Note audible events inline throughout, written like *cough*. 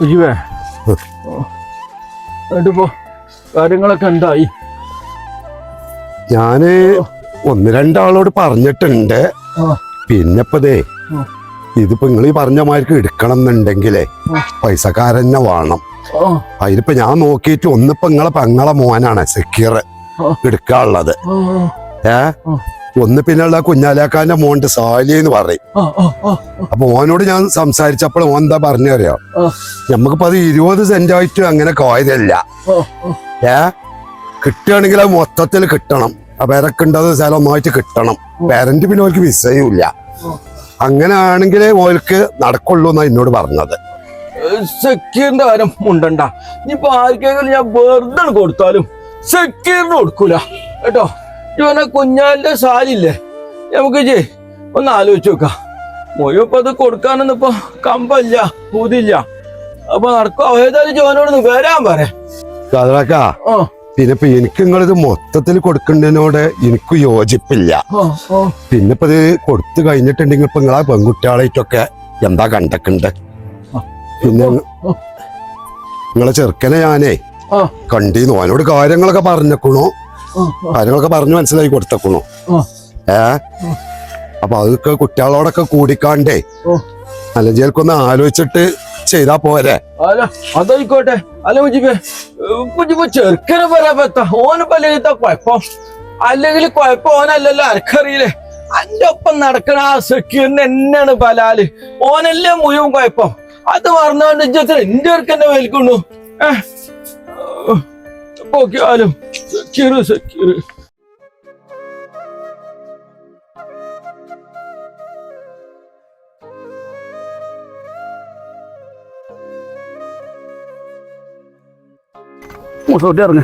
ഉജുവേ എന്നിട്ടിപ്പോ കാര്യങ്ങളൊക്കെ എന്തായി ഞാൻ ഒന്ന് രണ്ടാളോട് പറഞ്ഞിട്ടുണ്ട്. ആ, പിന്നെ ഇപ്പതേ ഇതിപ്പോ നിങ്ങൾ ഈ പറഞ്ഞ മാർക്ക് എടുക്കണം എന്നുണ്ടെങ്കിലേ. പൈസക്കാരന്നെ വേണം. അതിലിപ്പോ ഞാൻ നോക്കിയിട്ട് ഒന്നിപ്പോ നിങ്ങളെ പെങ്ങളെ മോനാണ് സെക്യൂർ. എടുക്കാനുള്ളത്. ഏ. ഒന്ന് പിന്നെയുള്ള കുഞ്ഞാലാക്കാന്റെ മോണ്ട് സാലി എന്ന് പറയും. അപ്പൊ ഓനോട് ഞാൻ സംസാരിച്ചപ്പോൾ ഓൻ എന്താ പറഞ്ഞറിയോ? അറിയാം നമുക്കിപ്പോ അത് ഇരുപത് സെന്റ് ആയിട്ട് അങ്ങനെ കോയതല്ല. ഏ? കിട്ടുകയാണെങ്കിൽ അത് മൊത്തത്തിൽ കിട്ടണം. പേരക്കുണ്ടത് സ്ഥലം ഒന്നായിട്ട് കിട്ടണം പേരന്റ് പിന്നെ ഓർക്ക് വിസയുമില്ല അങ്ങനെ ആണെങ്കിൽ ഓർക്ക് നടക്കുള്ളൂ എന്നാ എന്നോട് പറഞ്ഞത്. സെക്യൂറിന്റെ കാര്യം ഉണ്ടണ്ട ഇനിയിപ്പോ ആർക്കെങ്കിലും ഞാൻ വെറുതെ കൊടുത്താലും സെക്യൂറിന് കൊടുക്കൂല. കേട്ടോ? ഇവനെ കുഞ്ഞാലിന്റെ സാലില്ലേ നമുക്ക് ജേ ഒന്ന് ആലോചിച്ച് നോക്കാം. മുഴുവൻ അത് കൊടുക്കാനൊന്നും ഇപ്പൊ കമ്പല്ല പൂതില്ല അപ്പൊ നടക്കോ? ഏതായാലും ജോനോട് വരാൻ പറയാ പിന്നെ ഇപ്പൊ എനിക്ക് നിങ്ങളിത് മൊത്തത്തിൽ കൊടുക്കേണ്ടതിനോട് എനിക്ക് യോജിപ്പില്ല. പിന്നെ ഇപ്പൊ ഇത് കൊടുത്തു കഴിഞ്ഞിട്ടുണ്ടെങ്കിൽ ഇപ്പൊ നിങ്ങളാ പെൺകുട്ടികളായിട്ടൊക്കെ എന്താ കണ്ടക്കുണ്ട്? പിന്നെ. നിങ്ങളെ ചെറുക്കനെ ഞാനേ കണ്ടീന്നു. അവനോട് കാര്യങ്ങളൊക്കെ പറഞ്ഞേക്കണു. കാര്യങ്ങളൊക്കെ പറഞ്ഞു മനസ്സിലാക്കി കൊടുത്തേക്കണു. ഏ? അപ്പൊ അതൊക്കെ കുട്ടികളോടൊക്കെ കൂടിക്കാണ്ടേ ചേർക്കൊന്ന് ആലോചിച്ചിട്ട് ചെയ്താ പോരെ. അതായിക്കോട്ടെ. അല്ല മുജിബേ മുജിബ് ചെറുക്കനെ പറ്റ. ഓന് പലയിത്ത കുഴപ്പം? അല്ലെങ്കിൽ കുഴപ്പം ഓനല്ലല്ലോ ആർക്കറിയില്ലേ? അന്റെ ഒപ്പം നടക്കണ ആ സെക്യൂരിന് എന്നാണ് പലാൽ ഓനല്ലേ മുഴുവൻ കുഴപ്പം? അത് പറഞ്ഞോണ്ട് ഇജ്ജത്തിന് എന്റെ ചെറുക്കന്റെ മേൽക്കൊണ്ടു ഏഹ് നോക്കിയാലും സെക്യൂർ സെക്യൂർ Musa ഇറങ്ങ.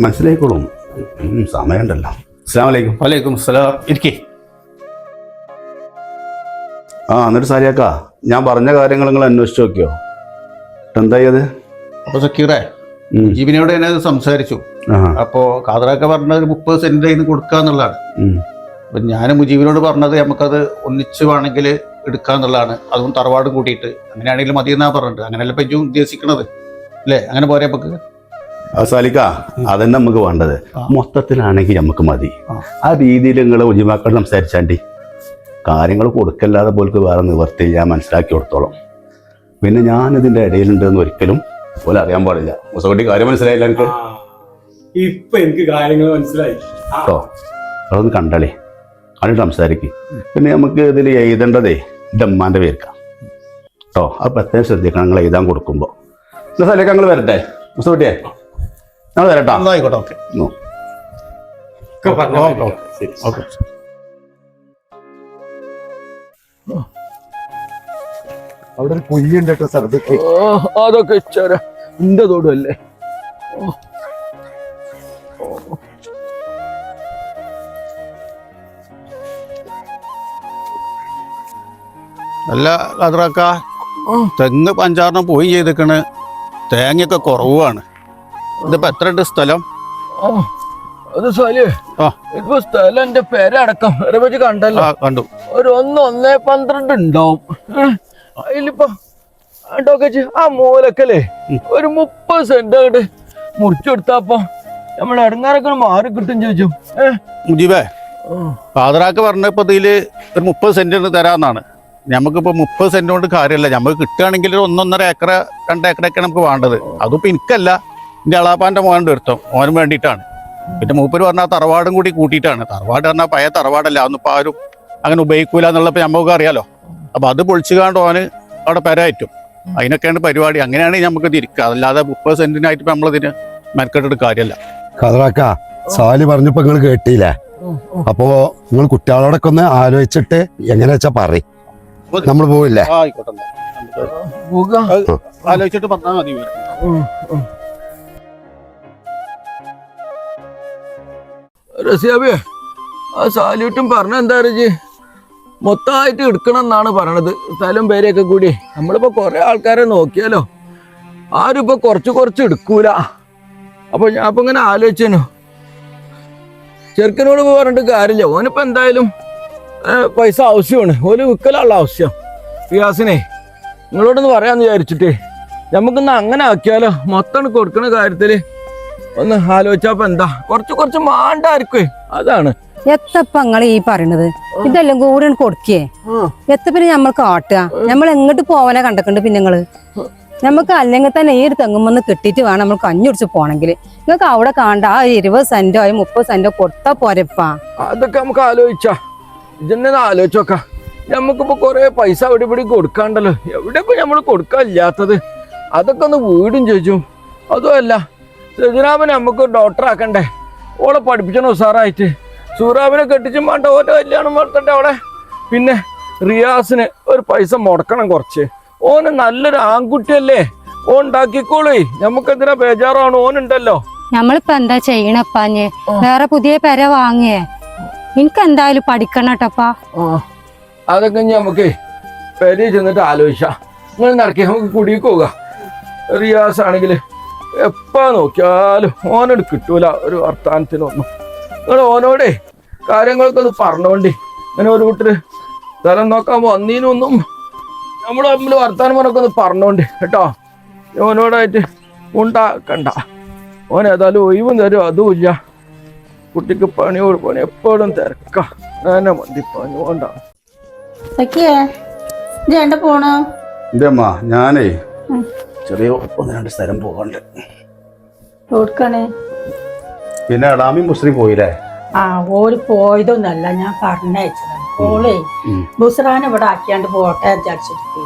മനസ്സിലായിക്കോളും. സമയമുണ്ടല്ലോ. അസ്സാം വലൈക്കും വലൈക്കും സലാം ഇരിക്കേ. ആ എന്നിട്ട് സാരിയാക്കാ. ഞാൻ പറഞ്ഞ കാര്യങ്ങൾ നിങ്ങൾ അന്വേഷിച്ച് നോക്കിയോ? എന്തായി അത് അപ്പൊ സക്കീറേ ജീവിനോട് തന്നെ അത് സംസാരിച്ചു. ആ. അപ്പോ കാതറാക്ക പറഞ്ഞത് ഒരു മുപ്പത് സെന്റ് ഇന്ന് കൊടുക്കാന്നുള്ളതാണ് എന്നുള്ളതാണ്. അപ്പൊ ഞാൻ മുജീബിനോട് പറഞ്ഞത് നമുക്കത് ഒന്നിച്ച് വേണമെങ്കിൽ എടുക്കാന്നുള്ളതാണ് അതും തറവാടും കൂട്ടിയിട്ട്. അങ്ങനെയാണെങ്കിലും മതി എന്നാ പറഞ്ഞിട്ട് അങ്ങനെയല്ല ഇപ്പൊ ഉദ്ദേശിക്കണത്. അല്ലേ? അങ്ങനെ പോരെ നമുക്ക് സാലിക്ക അതന്നെ നമുക്ക് വേണ്ടത്. മൊത്തത്തിലാണെങ്കിൽ നമുക്ക് മതി. ആ. ആ രീതിയിൽ നിങ്ങൾ ഉജിമാക്കൾ സംസാരിച്ചാണ്ടി. കാര്യങ്ങൾ കൊടുക്കല്ലാതെ പോൽക്ക് വേറെ നിവർത്തിയില്ല ഞാൻ മനസ്സിലാക്കി കൊടുത്തോളാം. പിന്നെ ഞാൻ ഇതിന്റെ ഇടയിലുണ്ടെന്ന് ഒരിക്കലും പോലെ അറിയാൻ പാടില്ല. മുസകുട്ടി കാര്യം മനസ്സിലായില്ല എനിക്ക്? ഇപ്പൊ എനിക്ക് കാര്യങ്ങൾ മനസ്സിലായി. കേട്ടോ അതൊന്ന് കണ്ടളേ. കണ്ടിട്ട് സംസാരിക്കും. പിന്നെ നമുക്ക് ഇതിൽ എഴുതേണ്ടതേ എന്റെ അമ്മാന്റെ പേർക്കാം കേട്ടോ അത് പ്രത്യേകം ശ്രദ്ധിക്കണം. നിങ്ങൾ എഴുതാൻ കൊടുക്കുമ്പോൾ എന്നാൽ സ്ഥലത്തേക്ക് ഞങ്ങൾ വരട്ടെ. മുസകുട്ടിയെ ഞങ്ങൾ വരട്ടാ. ആയിക്കോട്ടെ ഓക്കെ. Okay okay. ശരി ഓക്കെ. അവിടെ ഒരു കുയ്യുണ്ട് കേട്ടോ സർദിക്ക് അതൊക്കെ ഇച്ചാര. എന്റെ തോടുമല്ലേ അല്ല കാതറാക്ക തെങ്ങ് പഞ്ചാറിന് പോയി ചെയ്തേക്കണ്. തേങ്ങയൊക്കെ കുറവാണ്. ഇതിപ്പോ എത്ര ഉണ്ട് സ്ഥലം? അത് സാലിയേ. ഇപ്പൊ സ്ഥലം എന്റെ പേരടക്കം. വേറെ കണ്ടല്ലോ. കണ്ടു. ഒരു ഒന്ന് ഒന്നേ പന്ത്രണ്ട് ഉണ്ടാവും. അതിലിപ്പോ ആണ്ടൊക്കെ ആ മൂലക്കല്ലേ? ഒരു മുപ്പത് സെന്റ് അങ്ങോട്ട് മുറിച്ചെടുത്തപ്പോ നമ്മളെ ഇടങ്ങാറൊക്കെ മാറി കിട്ടും ചോദിച്ചു. മുജീബേ ഫാദറാക്ക് പറഞ്ഞപ്പോ ഇതിൽ ഒരു മുപ്പത് സെന്റ് തരാന്നാണ്. നമുക്കിപ്പോ മുപ്പത് സെന്റ് കൊണ്ട് കാര്യമല്ല നമുക്ക് കിട്ടുകയാണെങ്കിൽ ഒരു ഒന്നൊന്നര ഏക്കർ രണ്ട് ഏക്കറൊക്കെ നമുക്ക് വേണ്ടത്. അതിപ്പോ എനിക്കല്ല. എന്റെ അളാപ്പാന്റെ മോനുണ്ട് എടുത്തോ മോനും വേണ്ടിയിട്ടാണ്. പിന്നെ മൂപ്പര് പറഞ്ഞാൽ തറവാടും കൂടി കൂട്ടിയിട്ടാണ്. തറവാട് പറഞ്ഞാൽ പഴയ തറവാടല്ല. അതൊന്നും ആരും അങ്ങനെ ഉപയോഗിക്കൂല എന്നുള്ളപ്പോൾ നമുക്ക് അറിയാലോ. അപ്പൊ അത് പൊളിച്ചുകാണ്ട് ഓന് അവിടെ പെരയറ്റും. അതിനൊക്കെയാണ് പരിപാടി. അങ്ങനെയാണ് നമുക്ക് തിരിക്കുക അതല്ലാതെ മുപ്പത് സെന്റിനായിട്ട് നമ്മൾ നമ്മളിതിന് മെനക്കെട്ടിട്ട് കാര്യമല്ല. കഥറാക്ക സാലി പറഞ്ഞപ്പോ നിങ്ങൾ കേട്ടില്ലേ? അപ്പോ നിങ്ങൾ കുട്ടികളോടൊക്കെ ഒന്ന് ആലോചിച്ചിട്ട് എങ്ങനെ വെച്ചാ പറ നമ്മൾ പോവില്ലേ? ആയിക്കോട്ടെ ആലോചിച്ചിട്ട് പറഞ്ഞാ മതി ഇവർ. ആ സാലിയൂട്ടും പറഞ്ഞ എന്താ മൊത്തമായിട്ട് എടുക്കണം എന്നാണ് പറയണത്. സ്ഥലം പേരെയൊക്കെ കൂടി. നമ്മളിപ്പോ കുറെ ആൾക്കാരെ നോക്കിയാലോ? ആരും ഇപ്പൊ കുറച്ച് കുറച്ച് എടുക്കൂല. അപ്പൊ ഞാൻ അപ്പൊ ഇങ്ങനെ ആലോചിച്ചു ചെറുക്കനോട് പറഞ്ഞിട്ട് കാര്യമില്ല. ഓനിപ്പോ എന്തായാലും പൈസ ആവശ്യമാണ്. ഓന് വിൽക്കലുള്ള ആവശ്യം. ഫിയാസിനെ നിങ്ങളോടൊന്ന് പറയാന്ന് വിചാരിച്ചിട്ടേ. നമുക്കൊന്ന് അങ്ങനെ ആക്കിയാലോ? മൊത്തം കൊടുക്കുന്ന കാര്യത്തിൽ ഒന്ന് ആലോചിച്ചപ്പോ എന്താ? കുറച്ച് കുറച്ച് മാണ്ടായിരിക്കും അതാണ്. എത്തപ്പ നിങ്ങൾ ഈ പറയണത്? ഇതെല്ലാം കൂടെ കൊടുക്കേ. എത്ത പിന്നെ നമ്മൾ കാട്ടുക. നമ്മൾ എങ്ങോട്ട് പോവാനാ കണ്ടക്കണ്ട് പിന്നെ നിങ്ങൾ നമുക്ക് അല്ലെങ്കിൽ തന്നെ ഈ ഒരു തെങ്ങുമെന്ന് കിട്ടിയിട്ട് വേണം നമ്മൾ കഞ്ഞുടിച്ച് പോണെങ്കിൽ നിങ്ങൾക്ക് അവിടെ കാണണ്ട ആ ഇരുപത് സെന്റോ ആ മുപ്പത് സെന്റോ കൊടുത്താ പോരപ്പാ അതൊക്കെ നമുക്ക് ആലോചിച്ചാ. ഇതന്നെ ആലോചിച്ച് നോക്കാം. നമുക്കിപ്പോ കൊറേ പൈസ അവിടെ ഇവിടെ കൊടുക്കാണ്ടല്ലോ. എവിടെ ഇപ്പൊ നമ്മൾ കൊടുക്കാനില്ലാത്തത് അതൊക്കെ ഒന്ന് വീടും ചോദിച്ചു. അതുമല്ല സജനാമനെ നമുക്ക് ഡോക്ടർ ആക്കണ്ടേ? ഓളെ പഠിപ്പിച്ചണോ സാറായിട്ട് സൂറാബിനെ കെട്ടിച്ചും വേണ്ട ഓരോ കല്യാണം വളർത്തട്ടെ അവിടെ. പിന്നെ റിയാസിന് ഒരു പൈസ മുടക്കണം കുറച്ച്. ഓന് നല്ലൊരു ആൺകുട്ടിയല്ലേ? ഓൻ ഉണ്ടാക്കിക്കോളേ. നമുക്കെന്തിനാ ബേജാറാണ്? ഓനുണ്ടല്ലോ. നമ്മളിപ്പോ എന്താ ചെയ്യണപ്പാഞ്ഞ് വേറെ പുതിയ പെര വാങ്ങിയേ എനിക്ക് എന്തായാലും പഠിക്കണം കേട്ടപ്പാ അതൊക്കെ നമുക്ക് പെരയിൽ ചെന്നിട്ട് ആലോചിക്കാം നിങ്ങൾ നടക്കി നമുക്ക് കുടിക്ക് പോകാം. റിയാസ് ആണെങ്കിൽ എപ്പോ നോക്കിയാലും ഓനോട് കിട്ടൂല ഒരു വർത്താനത്തിനൊന്നും. നിങ്ങൾ ഓനോടെ കാര്യങ്ങളൊക്കെ ഒന്ന് പറഞ്ഞോണ്ടി ഇങ്ങനെ ഒരു കൂട്ടര് സ്ഥലം നോക്കാൻ വന്നീനൊന്നും നമ്മൾ തമ്മിൽ വർത്താനം പറഞ്ഞൊക്കെ ഒന്ന് പറഞ്ഞോണ്ട് കേട്ടോ? ഓനോടായിട്ട് ഉണ്ടാക്കണ്ട ഓൻ ഏതായാലും ഒഴിവും തരും അതുമില്ല കുട്ടിക്ക് പണി പണി എപ്പോഴും തിരക്ക. അങ്ങനെ മതി പണി കൊണ്ടാ സഖിയേ ഇത് എണ്ട പോണു? അമ്മ ഞാനേ ചെറിയ ഒന്ന് രണ്ട് സ്ഥലം പോകണ്ട് പിന്നെ അടാമി മുസ്ലിം പോയില്ലേ? ആ ഓര് പോയതൊന്നല്ല ഞാൻ പറഞ്ഞയച്ചതാണ്. ഓളേ ഉം. ബുസ്രാനെ ഇവിടെ ആക്കിയാണ്ട് പോട്ടെ വിചാരിച്ചിട്ട്.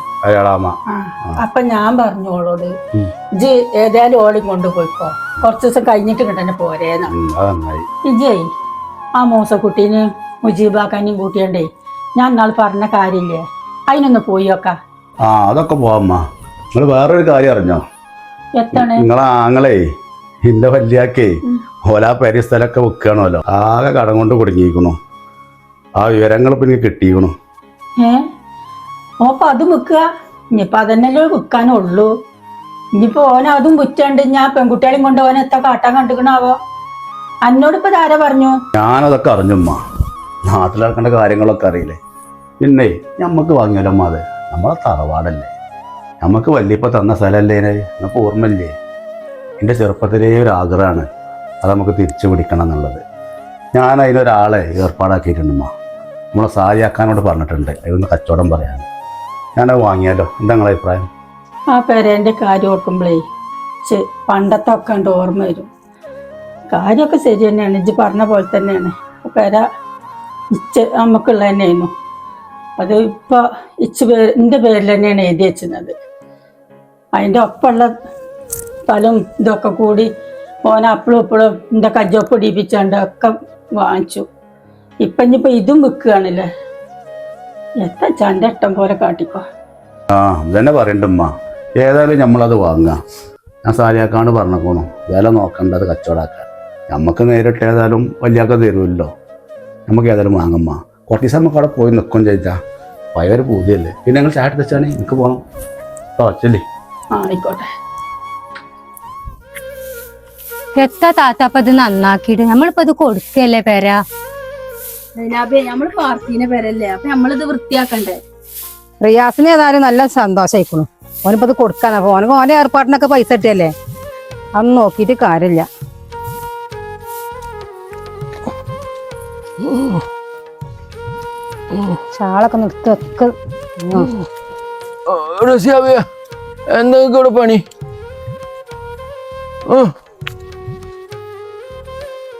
അപ്പൊ ഞാൻ പറഞ്ഞു ഓളോട്. ഇജ് ഏതായാലും ഓളി കൊണ്ട് പോയിക്കോ. കുറച്ച് ദിവസം കഴിഞ്ഞിട്ട് കിട്ടന്നെ പോരേന്ന് അത് നന്നായി ഇജേ ആ മൂസക്കുട്ടീന് മുജീബാക്കാനും കൂട്ടിയണ്ടേ ഞാൻ നാൾ പറഞ്ഞ കാര്യമില്ലേ? അതിനൊന്ന് പോയി നോക്കാം. ആ അതൊക്കെ പോവാമ്മ. നിങ്ങൾ വേറൊരു കാര്യം അറിഞ്ഞോ? എത്താണ്? നിങ്ങളെ ആങ്ങളെ എന്റെ വല്യാക്കേ ഓലാ പരി സ്ഥലമൊക്കെ വെക്കുകയാണല്ലോ ആകെ കടം കൊണ്ട് കുടുങ്ങിയിരിക്കണു. ആ വിവരങ്ങൾ പിന്നെ എനിക്ക് കിട്ടിയിരിക്കണു. ഏ? ഓപ്പ അത് വെക്കുക ഇനിയിപ്പൊ അതന്നെല്ലോ വെക്കാനുള്ളൂ ഇനിയിപ്പോ ഓന അതും കുറ്റണ്ട് ഞാൻ പെൺകുട്ടികളെയും കൊണ്ട് ഓനെ എത്ര കാട്ടാൻ കണ്ടുക്കണാവോ അന്നോടിപ്പോ ആരാ പറഞ്ഞു? ഞാനതൊക്കെ അറിഞ്ഞുമ്മ നാട്ടിൽ നടക്കേണ്ട കാര്യങ്ങളൊക്കെ അറിയില്ലേ? പിന്നെ ഞമ്മക്ക് വാങ്ങിയാലോ അമ്മ അത്? നമ്മളെ തറവാടല്ലേ. നമുക്ക് വല്യപ്പ തന്ന സ്ഥലമല്ലേ നമുക്ക് ഓർമ്മയില്ലേ? എന്റെ ചെറുപ്പത്തിലേ ഒരു ആഗ്രഹമാണ്. അത് നമുക്ക് തിരിച്ചു പിടിക്കണം എന്നുള്ളത്. ഞാൻ അതിനൊരാളെ ഏർപ്പാടാക്കിയിട്ടുണ്ടുമ്മ നമ്മളെ സാരിയാക്കാനോട് പറഞ്ഞിട്ടുണ്ട്. അതിന് കച്ചവടം പറയാൻ. ഞാനത് വാങ്ങിയാലോ? എന്താ നിങ്ങളെ അഭിപ്രായം? ആ പേരേന്റെ കാര്യം ഓർക്കുമ്പോഴേ പണ്ടത്തെ ഒക്കെ ഓർമ്മ വരും. കാര്യമൊക്കെ ശരി തന്നെയാണ്. ഇജ്ജ് പറഞ്ഞ പോലെ തന്നെയാണ്. പെര ഇച്ച് നമുക്കുള്ള തന്നെയായിരുന്നു. അത് ഇപ്പോൾ ഇച്ച് പേര് എന്റെ പേരിൽ തന്നെയാണ് എഴുതി വെച്ചിരുന്നത്. അതിന്റെ ഒപ്പമുള്ള സ്ഥലം ഇതൊക്കെ കൂടി ഓന അപ്പോഴും ഇപ്പോഴും എന്റെ കജ്ജൊപ്പ് ഇടിപ്പിച്ചാണ്ട് ഒക്കെ വാങ്ങിച്ചു. ഇപ്പം ഇനിയിപ്പോൾ ഇതും വിൽക്കുകയാണല്ലേ? എത്ര ചണ്ട ഇഷ്ടം പോലെ കാട്ടിക്കോ. ആ ഇതന്നെ പറയണ്ടമ്മ ഏതായാലും നമ്മളത് വാങ്ങാം. ഞാൻ സാരിയാക്കാണ്ട് പറഞ്ഞേക്കണു വില നോക്കണ്ടത് കച്ചവടാക്കാൻ നമുക്ക് നേരിട്ട് ഏതായാലും വലിയാക്ക തരുമല്ലോ. നമുക്ക് ഏതായാലും വാങ്ങമ്മ കുറച്ച് ദിവസം നമുക്ക് അവിടെ പോയി നിൽക്കും ചോദിച്ചാ ഭയങ്കര പൂതിയല്ലേ. പിന്നെ ഞങ്ങൾ ചാട്ട് വെച്ചാണ്? എനിക്ക് പോകണം ഓ ചെല്ലി ആ ആയിക്കോട്ടെ. എത്താ താത്താപ്പ ഇത് നന്നാക്കിയിട്ട്? നമ്മളിപ്പോ ഇത് കൊടുക്കല്ലേ പേര? നമ്മൾ പാർട്ടീനെ പേരല്ലേ അപ്പൊ നമ്മളിത് വൃത്തിയാക്കണ്ടേ? റിയാസിന് ഏതായാലും നല്ല സന്തോഷമായിക്കണു ഓനിപ്പോ ഇത് കൊടുക്കാൻ അപ്പൊ ഓനക്ക് ഓന്റെ ഏർപ്പാടിനൊക്കെ പൈസ കിട്ടിയല്ലേ? അന്ന് നോക്കിയിട്ട് കാര്യമില്ല. ചാളൊക്കെ നിർത്തിയൊക്കെ എന്തൊക്കെ എന്താ പണി? ആ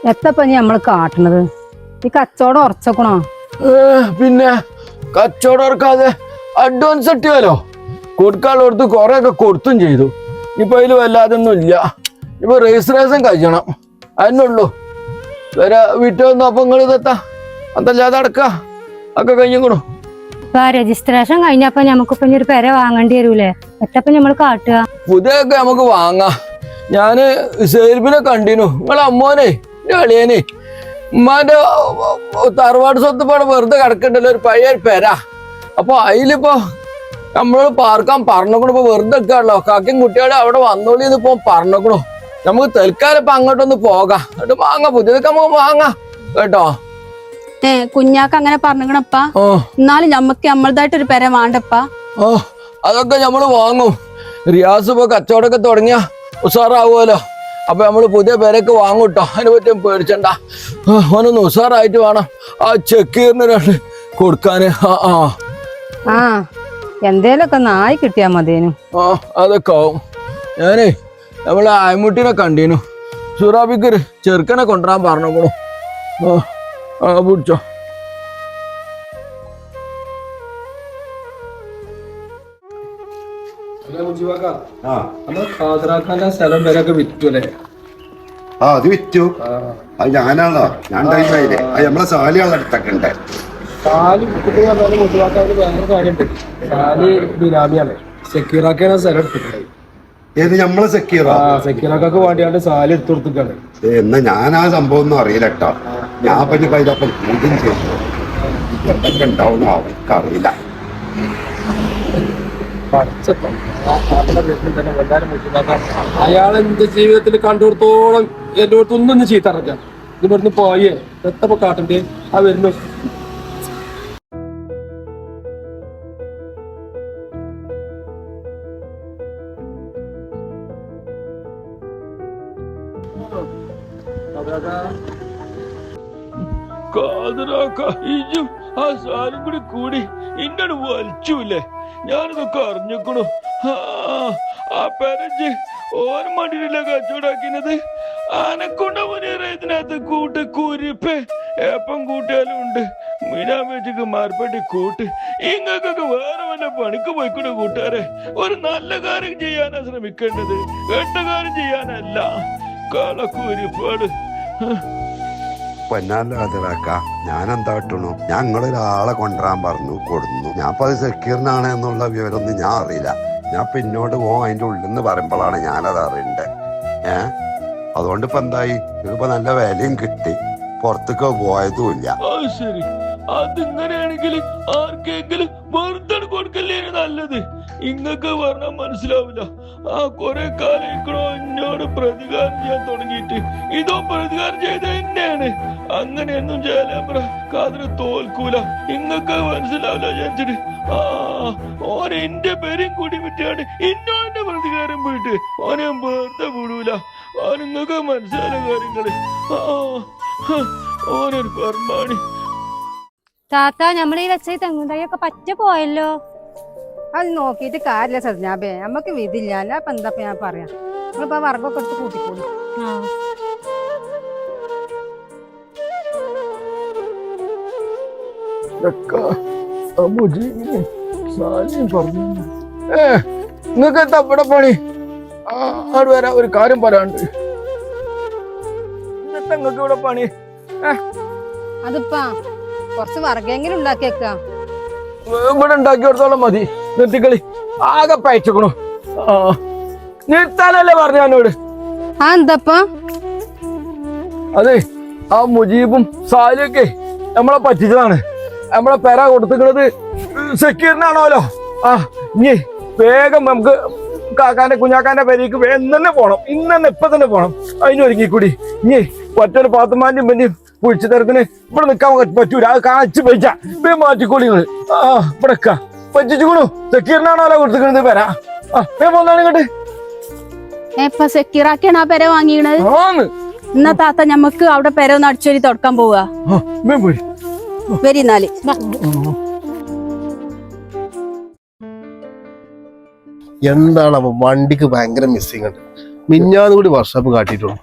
എത്തപ്പ നമ്മൾ കാട്ടണത്? ഈ കച്ചവടം ഉറച്ചക്കണോ? പിന്നെ കച്ചവടം ഉറക്കാതെ അഡ്വാൻസ് കിട്ടിയാലോ കൊടുക്കാനുള്ളടത്ത് കുറെ ഒക്കെ കൊടുത്തും ചെയ്തു. ഇപ്പൊ അതിൽ വല്ലാതെ ഒന്നും ഇല്ല. ഇപ്പൊ രജിസ്ട്രേഷൻ കഴിക്കണം അതിനുള്ളൂ. വരെ വീട്ടിൽ വന്നു അപ്പൊ നിങ്ങൾ ഇതെത്താ അതല്ലാതെ അടക്ക ഒക്കെ കഴിഞ്ഞു രജിസ്ട്രേഷൻ കഴിഞ്ഞപ്പോ നമുക്കിപ്പൊ ഒരു പെര വാങ്ങേണ്ടി വരൂലേ? എത്തപ്പ നമ്മൾ കാട്ടുക. പുതിയൊക്കെ നമുക്ക് വാങ്ങാം. ഞാൻ സേൽബിനെ കണ്ടിനു. നിങ്ങളെ അമ്മോനെ എന്റെ അളിയനെ ഉമ്മാന്റെ തറവാട് സ്വത്ത് പോണ വെറുതെ കിടക്കണ്ടല്ലോ ഒരു പഴയ ഒരു പെര. അപ്പൊ അതിലിപ്പോ നമ്മളോട് പാർക്കാൻ പറഞ്ഞോക്കണു ഇപ്പൊ വെറുതെ നിൽക്കാണല്ലോ കാക്കും കുട്ടികളെ അവിടെ വന്നോളി ഇപ്പൊ പറഞ്ഞോക്കണു. നമുക്ക് തൽക്കാലം ഇപ്പൊ അങ്ങോട്ടൊന്ന് പോകാം. എന്നിട്ട് വാങ്ങ പുതിയതൊക്കെ നമുക്ക് വാങ്ങ. കേട്ടോ? ഏ കുഞ്ഞാക്ക അങ്ങനെ പറഞ്ഞിക്കണപ്പ എന്നാലും എന്നാലും നമ്മളതായിട്ട് നമ്മളതായിട്ടൊരു പെര വേണ്ടപ്പ ഓ അതൊക്കെ നമ്മൾ വാങ്ങും. റിയാസ് ഇപ്പൊ കച്ചവടമൊക്കെ തുടങ്ങിയ ഉഷാറാവുമല്ലോ അപ്പൊ നമ്മൾ പുതിയ പേരൊക്കെ വാങ്ങും കേട്ടോ അതിനെ പറ്റി പേടിച്ചണ്ട. ഓനൊന്ന് ഉഷാറായിട്ട് വേണം. ആ ചെക്കീറിന് രണ്ട് കൊടുക്കാന്. ആ ആ. ആ എന്തേലൊക്കെ നായി കിട്ടിയാ മതിയേനു. ആ അതൊക്കെ ആവും. ഞാനേ നമ്മളെ ആയമുട്ടിനെ കണ്ടീനു. സുറാബിക്ക് ചെറുക്കനെ കൊണ്ടുവരാൻ പറഞ്ഞോക്കണു. ആ ആ പിടിച്ചോ. ആ. നമ്മൾ ഖാദറാക്കാന്റെ സ്ഥലം വരെയൊക്കെ വിറ്റു അല്ലേ? ആ അത് വിറ്റു. അത് ഞാനാണോ ഞാൻ ടൈമായില്ലേ. അത് നമ്മളെ സാലിയാണ് പറഞ്ഞാൽ വേറെ കാര്യമുണ്ട്. ബിനാമിയാണ്. സെക്യൂറാക്കാണ് സ്ഥലം എടുത്തിട്ടുള്ളത്. ഏത് നമ്മളെ സെക്യൂറോ ആ സെക്യൂറാക്കൊക്കെ വേണ്ടിയാണ്ട് സാൽ എടുത്തു കൊടുത്തിട്ടാണ് എന്നാ ഞാൻ ആ സംഭവം ഒന്നും അറിയില്ല കേട്ടോ. ഞാൻ പറ്റി കൂട്ടും ചെയ്തു എന്തൊക്കെ ഉണ്ടാവും അറിയില്ല. അയാൾ എന്റെ ജീവിതത്തിൽ കണ്ടുകൊടുത്തോളം അടുത്ത് ഒന്നും ചീത്ത ഇവിടുന്ന് പോയേ. എത്തപ്പോ കാട്ടണ്ടേ ആ വരുന്നു. കൂടി കൂടി ഇന്നോട് വലിച്ചൂല്ലേ? ഞാനിതൊക്കെ അറിഞ്ഞേക്കണു. ആ, പെരഞ്ച് ഓൻ മടിയില്ല കച്ചവടാക്കിനത് ആനക്കൊണ്ട മുനേറെ ഇതിനകത്ത് കൂട്ട് കുരിപ്പ്. എപ്പം കൂട്ടിയാലും ഉണ്ട്. മീനാമേച്ചിക്ക് മാർപ്പെട്ടി കൂട്ട്. ഇങ്ങക്കൊക്കെ വേറെ വല്ല പണിക്ക് പോയിക്കൂടെ കൂട്ടുകാരെ? ഒരു നല്ല കാര്യം ചെയ്യാനാ ശ്രമിക്കേണ്ടത്. കെട്ട കാര്യം ചെയ്യാനല്ല. കളക്കൂരിപ്പാട്. പൊന്നാലോ അതിറാക്ക ഞാൻ എന്താ കിട്ടണു ഞാൻ നിങ്ങളൊരാളെ കൊണ്ടുവരാൻ പറഞ്ഞു കൊടുന്നു. ഞാൻ അപ്പൊ അത് സെക്യൂറിനാണ് എന്നുള്ള വിവരമൊന്നും ഞാൻ അറിയില്ല. ഞാൻ പിന്നോട് പോകും അതിന്റെ ഉള്ളിൽ നിന്ന് പറയുമ്പോഴാണ് ഞാനത് അറിയണ്ടേ. ഏ? അതുകൊണ്ട് ഇപ്പൊ എന്തായി? ഇതിപ്പോ നല്ല വിലയും കിട്ടി. പുറത്തേക്ക് പോയതുമില്ല. ഇല്ല ശരി. അതിങ്ങനെയാണെങ്കിൽ ആർക്കെങ്കിലും വെറുതെ കൊടുക്കല്ലേ നല്ലത്? ഇങ്ങക്ക് പറഞ്ഞാൽ മനസ്സിലാവില്ല. ആ കുറെ കാലം ഇക്കണോ എന്നോട് പ്രതികാരം ചെയ്യാൻ തുടങ്ങിയിട്ട്. ഇതോ പ്രതികാരം ചെയ്ത എന്നെയാണ്. അങ്ങനെയൊന്നും ചെയ്യാൻ കാതിന് തോൽക്കൂല. ഇങ്ങക്ക് മനസ്സിലാവില്ല വിചാരിച്ചിട്ട്. ആ ഓൻ എന്റെ പേരും കൂടി വിട്ടാണ് ഇന്നോന്റെ പ്രതികാരം പോയിട്ട്. ഓനെ വെറുതെ വിടൂല. ഓൻ ഇങ്ങക്ക് മനസ്സിലായ കാര്യങ്ങൾ. ആ ഓനൊരു പറമ്പാണി താത്ത നമ്മൾ ഈ വെച്ച തെങ്ങുതൈയൊക്കെ പറ്റ പോയല്ലോ? അത് നോക്കിയിട്ട് കാര്യമില്ല സജ്ഞാബേ നമുക്ക് വിധില്ല. അല്ല അപ്പൊ എന്താ ഞാൻ പറയാം? നിങ്ങളിപ്പോ ആ വർഗമൊക്കെ എടുത്ത് കൂട്ടിക്കൂടി ഏ നിങ്ങൾക്ക് എന്താ ഇവിടെ പണി? ആട് വരാ ഒരു കാര്യം പറയാണ്ട് ഇന്നത്തെ നിങ്ങൾക്ക് ഇവിടെ പണി? അതിപ്പാ കുറച്ച് വർഗെങ്കിലും ഉണ്ടാക്കിയേക്കാം. ഇവിടെ ഉണ്ടാക്കി കൊടുത്തോളം മതി. നിർത്തിക്കളി ആകെ പയച്ചക്കണു നിർത്താനല്ലേ പറഞ്ഞു എന്നോട്? എന്താപ്പാ? അതെ ആ മുജീബും സാലിയൊക്കെ നമ്മളെ പറ്റിച്ചതാണ്. നമ്മളെ പെര കൊടുത്തിക്കണത് സെക്യൂരിനാണോലോ? ആ ഇനി വേഗം നമുക്ക് കാക്കാന്റെ കുഞ്ഞാക്കാന്റെ പേരേക്ക് ഇന്ന് തന്നെ പോണം. ഇന്ന് തന്നെ ഇപ്പൊ തന്നെ പോണം. അതിനൊരുങ്ങിക്കൂടി ഇനി ഒറ്റൊരു പാത്തുമാന്റെയും പിന്നെയും കുഴിച്ചു തരത്തിന് ഇവിടെ നിൽക്കാൻ പറ്റൂല. അത് കാണിച്ച് പൈച്ച മാറ്റിക്കോളി നിങ്ങൾ ആ ഇവിടെ പറ്റിച്ചുകൊള്ളു സെക്കീറിനാണോ കൊടുത്തിക്കണത് പെര പോന്നാണ് ഇങ്ങോട്ട്. ഇപ്പൊ സെക്യൂറാക്കിയാണ് ആ പെര വാങ്ങിക്കണത്? ആന്ന് എന്നാ താത്ത ഞമ്മക്ക് അവിടെ പെര ഒന്ന് അടിച്ചൊരി തുടക്കാൻ പോവാ. വരി എന്നാൽ എന്താണ് അവൻ വണ്ടിക്ക് ഭയങ്കര മിസ്സിങ് ഉണ്ട് മിഞ്ഞാന്ന് കൂടി വർഷാപ്പ് കാട്ടിയിട്ടുള്ളൂ.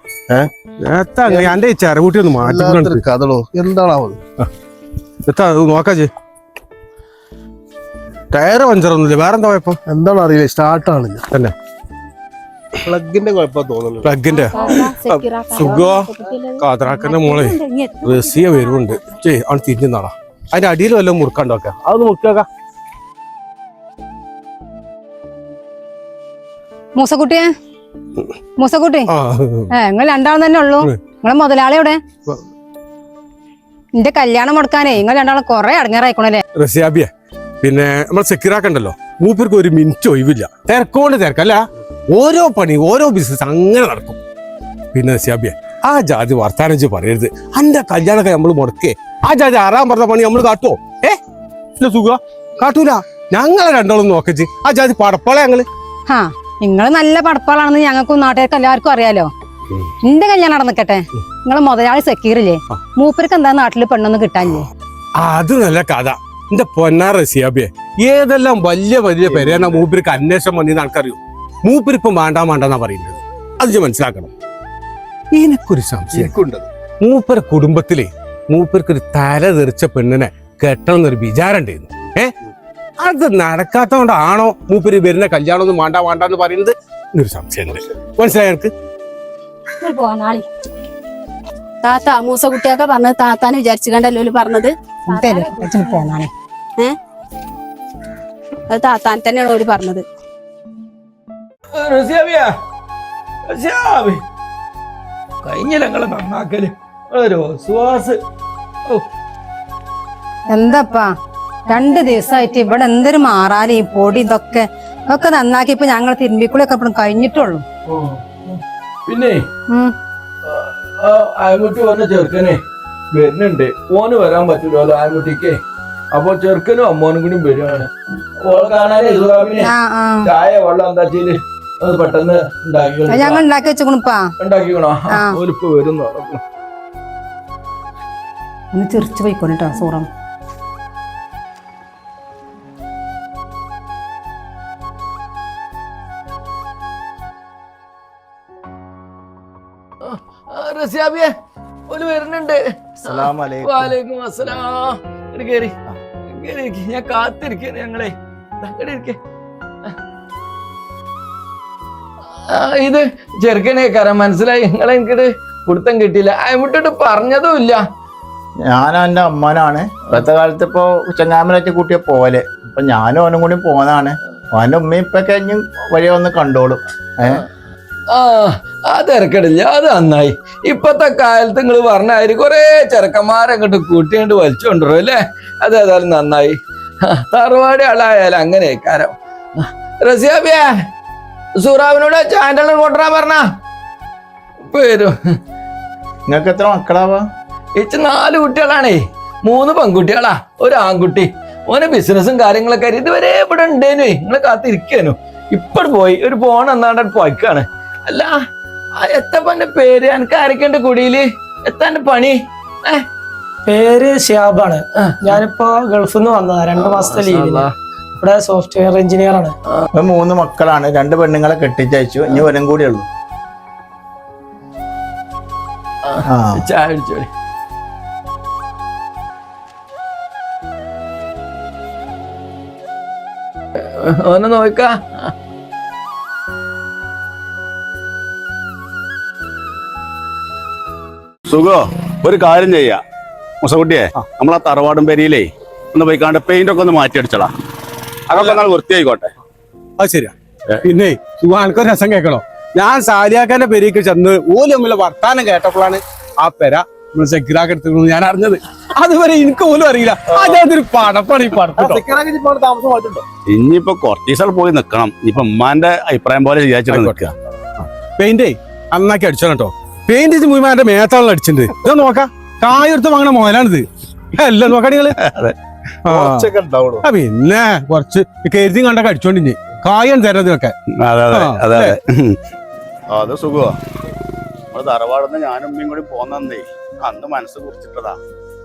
എത്താ എന്റെ ചെറുകുട്ടി ഒന്ന് മാറ്റി കഥളോ എന്താണാവത് എത്താ നോക്കാജ് ടയറ് പഞ്ചറൊന്നുമില്ല വേറെന്താ കുഴപ്പം? എന്താണ് അറിയില്ല. സ്റ്റാർട്ട് ആണില്ല തന്നെ. പ്ലഗിന്റെ കുഴപ്പം തോന്നുന്നു പ്ലഗിന്റെ? സുഖോ? കാതറാക്കന്റെ മോളെ. റസിയ വരുന്നുണ്ട്. ചേ അവൻ തിരിഞ്ഞു നാളാ അതിന്റെ അടിയിൽ വല്ലതും മുറുക്കാണ്ടോക്ക അത് മുറുക്കാക്ക. മൂസക്കുട്ടിയെ? മൂസക്കുട്ടി? നിങ്ങൾ രണ്ടാളും തന്നെ ഉള്ളൂ. നിങ്ങളെ മുതലാളി എവിടെ? എന്റെ കല്യാണം മുടക്കാനേ നിങ്ങൾ രണ്ടാളും കൊറേ അടങ്ങാറായിക്കണല്ലേ? റസിയാബിയെ. പിന്നെ നമ്മൾ സെക്യൂറാക്കണ്ടല്ലോ മൂപ്പർക്ക് ഒരു മിനിറ്റ് ഒഴിവില്ല. തിരക്കോണ്ട് തിരക്കല്ല ഓരോ പണി ഓരോ ബിസിനസ് അങ്ങനെ നടക്കും. പിന്നെ റസിയാബിയെ ആ ജാതി വർത്താനം വെച്ച് പറയരുത്. അന്റെ കല്യാണമൊക്കെ നമ്മൾ മുടക്കേ ആ ജാതി ആറാൻ പറഞ്ഞ പണി നമ്മൾ കാട്ടുവോ? ഏ? ഇല്ല സുഖ കാട്ടൂല. ഞങ്ങളെ രണ്ടോളം നോക്കച്ച് ആ ജാതി പടപ്പാളെ ഞങ്ങൾ. ഹാ നിങ്ങൾ നല്ല പടപ്പാളാണെന്ന് ഞങ്ങൾക്കും നാട്ടുകാർക്ക് എല്ലാവർക്കും അറിയാലോ? എന്റെ കല്യാണം നടന്നിക്കട്ടെ. നിങ്ങളെ മുതലാളി സെക്യൂറില്ലേ മൂപ്പർക്ക് എന്താ നാട്ടിൽ പെണ്ണൊന്നും കിട്ടാനില്ലേ? അത് നല്ല കഥ. എന്റെ പൊന്നാറ സിയാബിയെ ഏതെല്ലാം വലിയ വലിയ പെരേന മൂപ്പർക്ക് അന്വേഷണം വന്നിന്ന് ആൾക്കറിയോ? മൂപ്പരിപ്പം വേണ്ട വേണ്ടെന്നാ പറയുന്നത്. അത് ഞാൻ മനസ്സിലാക്കണം. എനിക്കൊരു സംശയം. മൂപ്പര കുടുംബത്തിലെ മൂപ്പർക്ക് ഒരു തല തെറിച്ച പെണ്ണിനെ കെട്ടണം എന്നൊരു വിചാരം ഉണ്ടായിരുന്നു. ഏ? അത് നടക്കാത്തതുകൊണ്ടാണോ മൂപ്പര് വരുന്ന കല്യാണം ഒന്നും വേണ്ട വേണ്ട എന്ന് പറയുന്നത്? എന്നൊരു സംശയമുണ്ട്. മനസ്സിലായ എനിക്ക്? താത്ത മൂസ കുട്ടിയൊക്കെ പറഞ്ഞത് താത്താന്ന് വിചാരിച്ചു കണ്ടല്ലോ പറഞ്ഞത്. പോന്നാണേ. അത് താത്താൻ തന്നെയാണ് ഓര് പറഞ്ഞത്. കഴിഞ്ഞ ഞങ്ങളെ നന്നാക്കൽ. എന്താപ്പാ? രണ്ട് ദിവസമായിട്ട് ഇവിടെ എന്തൊരു മാറാൽ ഈ പൊടി ഇതൊക്കെ. ഒക്കെ നന്നാക്കി ഇപ്പൊ ഞങ്ങൾ തിരുമ്പിക്കുളിയൊക്കെ കഴിഞ്ഞിട്ടുള്ളൂ. പിന്നെ? ആയമുട്ടി വന്ന ചെറുക്കനെ. വരുന്നുണ്ട്. ഓന് വരാൻ പറ്റൂലോ ആയമുട്ടിക്ക് അപ്പൊ ചെറുക്കനും അമ്മോനും കൂടി വരുവാണ്. ഓളെ കാണാനേ സുറാബിനെ ചായ വെള്ളം എന്താ ചെയ്ത് അത് പെട്ടെന്ന് ഉണ്ടാക്കി അത് ഞങ്ങൾ ഉണ്ടാക്കി വെച്ചോണിപ്പാ ഉണ്ടാക്കിക്കണോ. ഓലിപ്പോ വരുന്നു ചെറിച്ചു ഒന്ന് ചിരിച്ചു പോയിക്കോട്ടോ സൂറം ഓൽ വരുന്നുണ്ട്. വാലേക്കും അസ്സലാം. ഇങ്ങട് കേറി. കേറി ഇരിക്ക്. ഞാൻ കാത്തിരിക്കുന്നു ഞങ്ങളെ. ഇരിക്ക്. ഇത് ചെറുക്കനെ കരം മനസ്സിലായി. നിങ്ങളെ എനിക്കിത് പിടുത്തം കിട്ടിയില്ല. അയമുട്ടിട്ട് പറഞ്ഞതും ഇല്ല ഞാൻ എന്റെ അമ്മനാണ്. ഇപ്പോഴത്തെ കാലത്ത് ഇപ്പോ ചങ്ങാമനായിട്ട് കൂട്ടിയ പോലെ അപ്പൊ ഞാനും അവനും കൂടി പോന്നതാണ്. അവന്റെ ഉമ്മയും ഇപ്പൊ കഴിഞ്ഞ് വഴി വന്ന് കണ്ടോളും. ഏഹ് ആ ആ തിരക്കടില്ല അത് നന്നായി. ഇപ്പത്തെ കാലത്ത് നിങ്ങൾ പറഞ്ഞായി കൊറേ ചെറുക്കന്മാരെ അങ്ങോട്ട് വലിച്ചു കൊണ്ടുവരും അല്ലേ? അത് ഏതായാലും നന്നായി. തറവാടി ആളായാലും അങ്ങനെ കാരം റസിയാബിയ സൂറാബിനോട് ചാൻഡൽ കൊണ്ടുവരാൻ പറഞ്ഞ. പേരും. നിങ്ങൾക്ക് എത്ര മക്കളാവാ? ഇച്ച് നാല് കുട്ടികളാണേ. മൂന്ന് പെൺകുട്ടികളാ ഒരു ആൺകുട്ടി. ഓന് ബിസിനസ്സും കാര്യങ്ങളൊക്കെ ഇതുവരെ ഇവിടെ ഉണ്ടേനു. നിങ്ങളെ കാത്തിരിക്കാനു. ഇപ്പോഴും പോയി ഒരു ഫോൺ എന്നാണ്ട് പോയിക്കാണ്. അല്ല എത്തപ്പന്റെ പേര്? എനിക്ക് ആരൊക്കെയുണ്ട് കുടിയിൽ? എത്താന്റെ പണി? പേര് ഷിയാബാണ്. ഞാനിപ്പോ ഗൾഫിൽ നിന്ന് വന്നതാ. രണ്ടു മാസത്തെ ലീവിൽ ഇവിടെ സോഫ്റ്റ്വെയർ എഞ്ചിനീയർ ആണ്. മൂന്ന് മക്കളാണ്. രണ്ട് പെണ്ണുങ്ങളെ കെട്ടിച്ചയച്ചു. ഇനി വരും കൂടി ഉള്ളു. ഓനെ നോക്കാ. സുഖോ ഒരു കാര്യം ചെയ്യാ. മുസകുട്ടിയെ നമ്മളാ തറവാടും പെരിയിലേ ഒന്ന് പോയി കാണ്ട് പെയിന്റ് ഒക്കെ ഒന്ന് മാറ്റി അടിച്ചടാ അതൊക്കെ നിങ്ങൾ വൃത്തിയായിക്കോട്ടെ. അത് ശരിയാ. പിന്നെ സുഖാനക്ക് രസം കേൾക്കണോ? ഞാൻ സാലിയാക്കാന്റെ പെരിയൊക്കെ ചെന്ന് ഓൽ തമ്മിൽ വർത്താനം കേട്ടപ്പോഴാണ് ആ പെര ഞാൻ അറിഞ്ഞത്. അതുവരെ എനിക്ക് പോലും അറിയില്ല. അതൊരു പടപ്പാണ് ഈ പടപ്പ് ഇനിയിപ്പോ കുറച്ച് ദിവസം പോയി നിക്കണം. ഇപ്പൊ ഉമ്മാന്റെ അഭിപ്രായം പോലെ വിചാരിച്ചിട്ട് നിൽക്കുക പെയിന്റേ അന്നാക്കി അടിച്ചോ കേട്ടോ പെയിന്റ് മുഴുവൻ എന്റെ മേത്താളിൽ അടിച്ചിട്ടുണ്ട് ഇത് നോക്കാം. കായെടുത്ത് വാങ്ങണ മോലാണിത് അല്ല നോക്കാം നിങ്ങൾ. പിന്നെ കുറച്ച് കരുതി കണ്ടൊക്കെ കായാണ് അതെ ആ, അതെ അതെ. അത് സുഖമാ നമ്മൾ തറവാടുന്ന് ഞാനും ഉമ്മയും കൂടി പോന്നേ അന്ന് മനസ്സ് കുറിച്ചിട്ടതാ.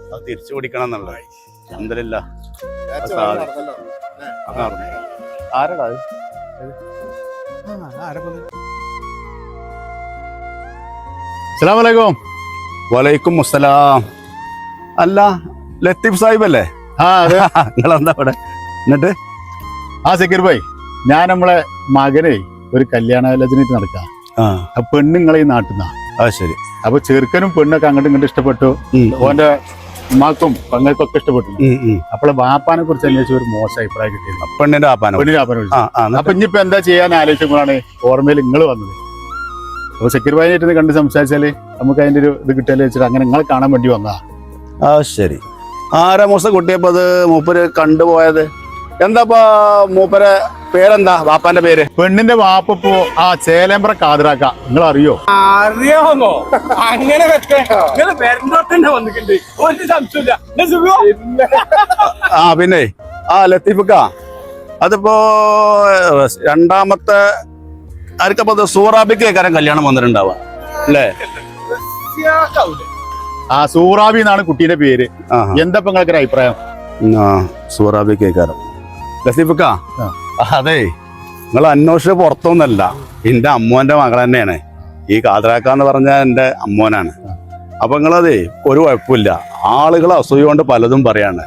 അത് തിരിച്ചു പിടിക്കണം എന്നുള്ളതായി എന്തല്ല ആരടാ അത്? അസ്സലാമു അലൈക്കും വലൈക്കും അസ്സലാം അല്ല ലത്തീഫ് സാഹിബ് അല്ലേ ആ അതെ. *laughs* നിങ്ങളെന്താ ഇവിടെ? എന്നിട്ട്? ആ സക്കീർ ഭായി ഞാൻ നമ്മളെ മകനെ ഒരു കല്യാണ കല്യാണാലോചനയായിട്ട് നടക്കാം ആ. ആ പെണ്ണുങ്ങളെ ഈ നാട്ടിൽ നിന്നാ അത് ശരി. അപ്പൊ ചെറുക്കനും പെണ്ണൊക്കെ അങ്ങോട്ടും ഇങ്ങോട്ടും ഇഷ്ടപ്പെട്ടു. ഓന്റെ ഉമ്മാക്കും പെങ്ങൾക്കൊക്കെ ഇഷ്ടപ്പെട്ടു അപ്പോളെ വാപ്പാനെ കുറിച്ച് അന്വേഷിച്ച ഒരു മോശം അഭിപ്രായം കിട്ടിയത് പെണ്ണിന്റെ ആപ്പാനോ പെണ്ണിന്റെ ആ ആ? അപ്പൊ ഇനിയിപ്പോ എന്താ ചെയ്യാൻ ആലോചിക്കുമ്പോഴാണ് ഓർമ്മയിൽ നിങ്ങൾ വന്നത്? അപ്പൊ സെക്യൂർ ഭായിനായിട്ട് കണ്ട് സംസാരിച്ചാൽ നമുക്ക് അതിന്റെ ഒരു ഇത് കിട്ടിയാലേ വെച്ചിട്ട് അങ്ങനെ നിങ്ങൾ കാണാൻ വേണ്ടി വന്നതാ. ആ ശരി. ആരാ മൂസ കുട്ടിയപ്പോ അത്? മൂപ്പര് കണ്ടുപോയത്? എന്താപ്പാ മൂപ്പരെ പേരെന്താ? വാപ്പാന്റെ പേര്? പെണ്ണിന്റെ വാപ്പപ്പോ ആ ചേലേമ്പ്ര കാതിരാക്ക നിങ്ങൾ അറിയോ അറിയാമോ? അങ്ങനെ? ആ പിന്നെ ആ ലത്തീഫക്ക. അതിപ്പോ രണ്ടാമത്തെ ആർക്കപ്പോ സൂറാബിക്ക് കേൾക്കാരൻ കല്യാണം വന്നിട്ടുണ്ടാവുക. അല്ലേ? ആ സൂറാബി എന്നാണ് കുട്ടീന്റെ പേര്. എന്താ നിങ്ങൾക്ക് അഭിപ്രായം? സൂറാബി കേക്കാരം ലത്തീഫക്ക? അതെ. നിങ്ങൾ അന്വേഷിച്ച പുറത്തൊന്നല്ല. എന്റെ അമ്മോന്റെ മകൾ തന്നെയാണ്. ഈ കാതറാക്ക എന്ന് പറഞ്ഞ എന്റെ അമ്മോനാണ് അപ്പൊ നിങ്ങളതേ ഒരു കുഴപ്പമില്ല. ആളുകൾ അസൂയ കൊണ്ട് പലതും പറയാണ്.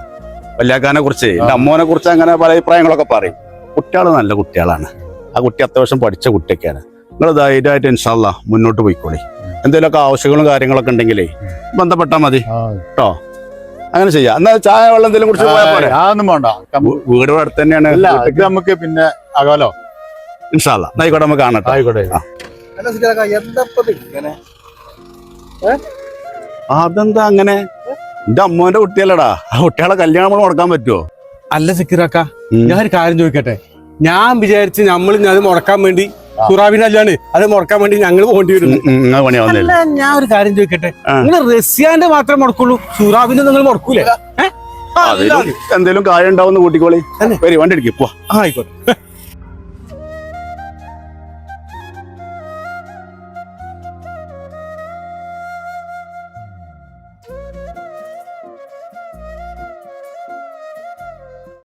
വല്യാക്കാനെ കുറിച്ച് എന്റെ അമ്മോനെ കുറിച്ച് അങ്ങനെ പല അഭിപ്രായങ്ങളൊക്കെ പറയും. കുട്ടികൾ നല്ല കുട്ടികളാണ്. ആ കുട്ടി അത്യാവശ്യം പഠിച്ച കുട്ടിയൊക്കെയാണ്. നിങ്ങൾ ധൈര്യമായിട്ട് ഇൻഷാല്ല മുന്നോട്ട് പോയിക്കോളി. എന്തെങ്കിലുമൊക്കെ ആവശ്യങ്ങളും കാര്യങ്ങളൊക്കെ ഉണ്ടെങ്കിലേ ബന്ധപ്പെട്ടാൽ മതി. കേട്ടോ അങ്ങനെ ചെയ്യാം. എന്നാ ചായ വെള്ളം എന്തെങ്കിലും കുടിച്ച് പോയാൽ പോലെ അതൊന്നും വേണ്ട. വീട് ഇവിടെ അടുത്ത് തന്നെയാണ്. നമുക്ക് പിന്നെ ആകാലോ? ഇൻഷാല്ല ആയിക്കോട്ടെ നമുക്ക് കാണട്ടെ ആയിക്കോട്ടെ. അതെന്താ അങ്ങനെ? എന്റെ അമ്മോന്റെ കുട്ടിയല്ലടാ. ആ കുട്ടികളെ കല്യാണം കൊടുക്കാൻ മുടക്കാൻ പറ്റുമോ അല്ല സിക്കിറാക്ക ഒരു കാര്യം ചോദിക്കട്ടെ? ഞാൻ വിചാരിച്ച് നമ്മൾ അത് മുടക്കാൻ വേണ്ടി സുറാബിനല്ലാണ് അത് മുടക്കാൻ വേണ്ടി ഞങ്ങൾ പോകേണ്ടി വരും നിങ്ങൾ പണിയാവുന്നില്ല അല്ല ഞാൻ ഒരു കാര്യം ചോദിക്കട്ടെ. നിങ്ങൾ റഷ്യാന്റെ മാത്രമേ മുടക്കുള്ളൂ സുറാബിന്റെ നിങ്ങൾ മുടക്കൂലേ? എന്തെങ്കിലും എന്തേലും കാര്യം ഉണ്ടാവുന്ന കൂട്ടിക്കോളി. വണ്ടി അടിക്കും ആയിക്കോട്ടെ.